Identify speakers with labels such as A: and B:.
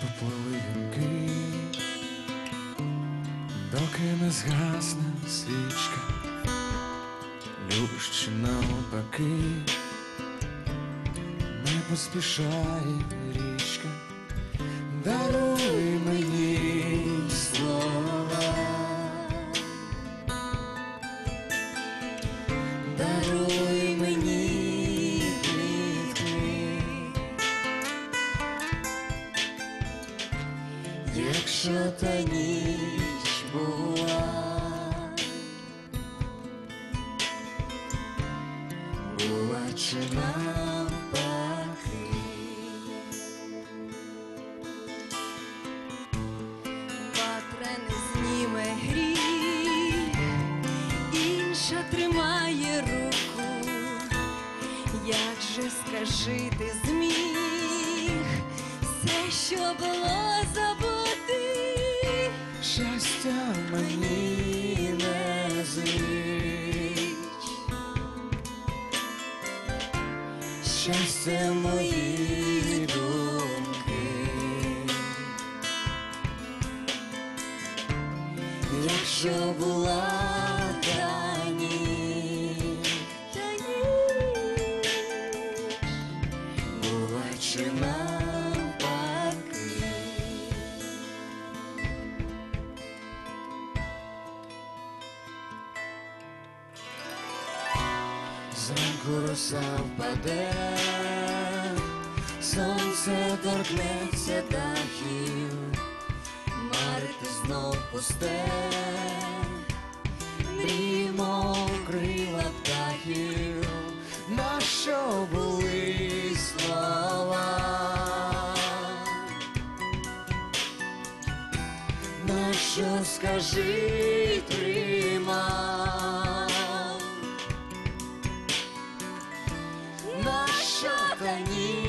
A: поплили гілки, доки не згасне свічка, любиш чи навпаки, не поспішає. Якщо та ніч була, була чи навпаки,
B: Ватра не зніме гріх, інша тримає руку. Як же скажи ти зміг все, що було забути,
A: щастя мені не зич, щастя мої думки, якщо була Зранку роса впаде, сонце торкнеться дахів, марити знов пусте, мрімо крила птахів, на що були слова, на що скажи тримай. 和你